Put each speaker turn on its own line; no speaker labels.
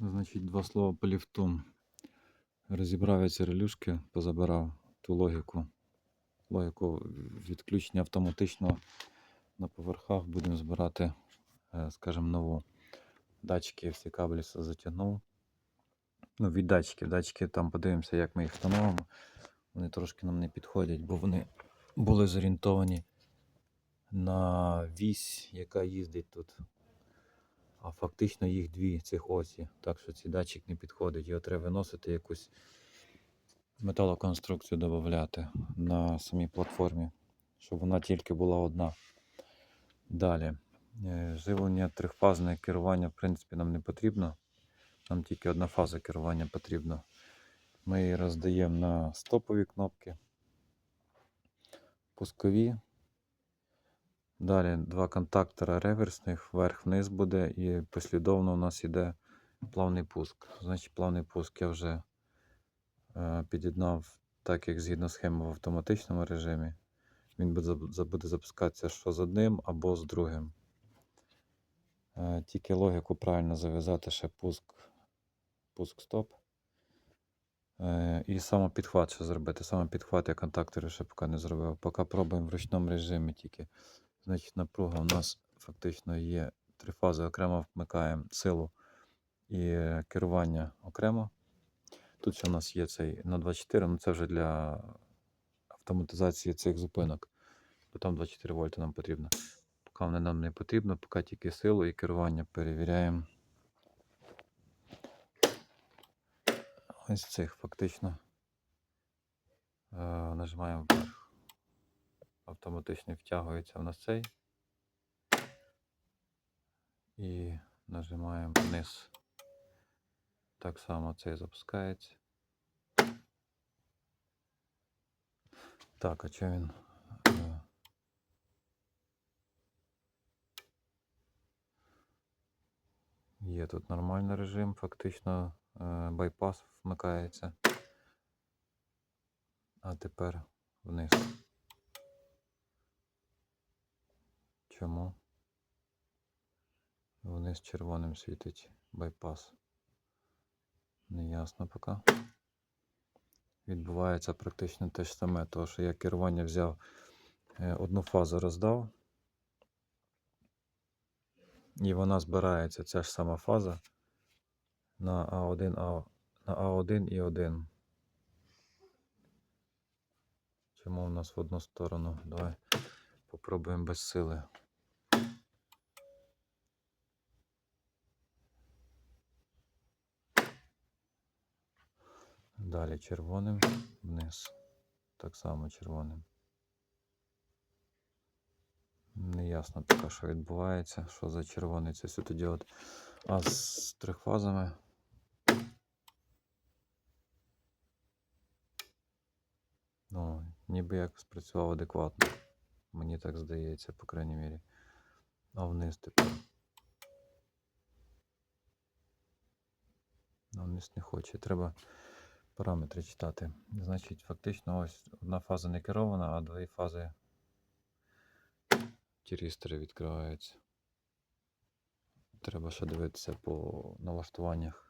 Значить, два слова по ліфту. Розібрав я ці релюшки, позабирав ту логіку. Логіку відключення автоматично на поверхах будемо збирати, е, скажімо, нову. Датчики всі кабелі затягнув. Ну, від датчиків. Датчики там подивимося, як ми їх встановимо. Вони трошки нам не підходять, бо вони були зорієнтовані на вісь, яка їздить тут. А фактично їх дві цих осі. Так що цей датчик не підходить. Його треба виносити якусь металоконструкцію додати на самій платформі, щоб вона тільки була одна. Далі. Е, Живлення трьохфазне керування, в принципі, нам не потрібно. Нам тільки одна фаза керування потрібна. Ми її роздаємо на стопові кнопки, пускові. Далі два контактора реверсних, вверх-вниз буде, і послідовно у нас йде плавний пуск. Значить, плавний пуск я вже е, під'єднав так, як згідно схеми в автоматичному режимі. Він буде, запускатися що з одним або з другим. Е, тільки логіку правильно зав'язати ще пуск, пуск стоп. Е, і самопідхват ще зробити. Самопідхват я контактори ще поки не зробив. Поки пробуємо в ручному режимі тільки. Значить, напруга у нас фактично є три фази окремо вмикаємо силу і керування окремо. Тут ще у нас є цей на 24, ну це вже для автоматизації цих зупинок. Бо там 24 вольти нам потрібно. Поки вони нам не потрібно, поки тільки силу і керування перевіряємо. Ось цих фактично. Е, нажимаємо вверх. Автоматично втягується в нас цей. І нажимаємо вниз. Так само цей запускається. Так, а чи він? е, Є тут нормальний режим, фактично е, байпас вмикається. А тепер вниз. Чому? Вниз червоним світить байпас. Неясно поки. Відбувається практично те ж саме, тому що я керування взяв е, одну фазу роздав. І вона збирається, ця ж сама фаза на А1, А, на А1 і 1. Чому у нас в одну сторону? Давай попробуємо без сили. Далі червоним вниз. Так само червоним. Неясно поки що відбувається, що за червоний це світодіод. А з трьохфазами. Ну, ніби як спрацював адекватно. Мені так здається, по крайній мірі. А вниз тепер. А вниз не хоче. Треба параметри читати. Значить, фактично ось одна фаза не керована, а дві фази тірістори відкриваються. Треба ще дивитися по налаштуваннях